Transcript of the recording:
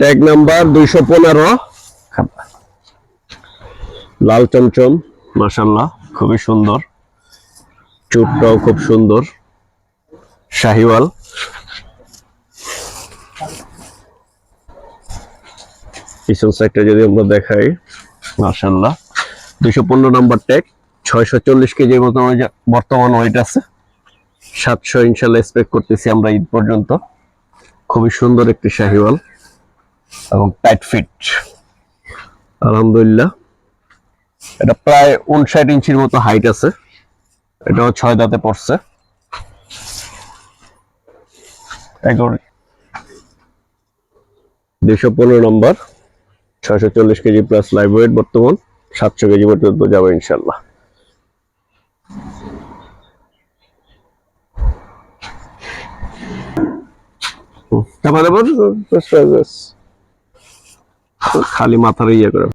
Tag number, দুইশো পনেরো। লাল চমচম মাসাল্লাহ খুবই সুন্দর। চুটটাও খুব সুন্দর। শাহিওয়াল। পিছন সাইডটা যদি আমরা দেখাই মাসাল্লাহ দুইশো পনেরো নাম্বার ট্যাগ ছয়শো চল্লিশ কেজির মতো বর্তমান ওয়েট আছে। সাতশো ইনশাল্লাহ এক্সপেক্ট করতেছি আমরা ঈদ পর্যন্ত। খুবই সুন্দর একটি শাহিওয়াল। এবং টাইট ফিট আলহামদুলিল্লাহ। এটা প্রায় উনষাট ইঞ্চির মতো হাইট আছে। এটাও ছয় দাঁতে পড়ছে। দুইশো পনেরো নম্বর ছয়শো চল্লিশ কেজি প্লাস লাইভ ওয়েট বর্তমান সাতশো কেজি পর্যন্ত যাবে ইনশাল্লাহ তারপরে বল, খালি মাথার ইয়ে করে।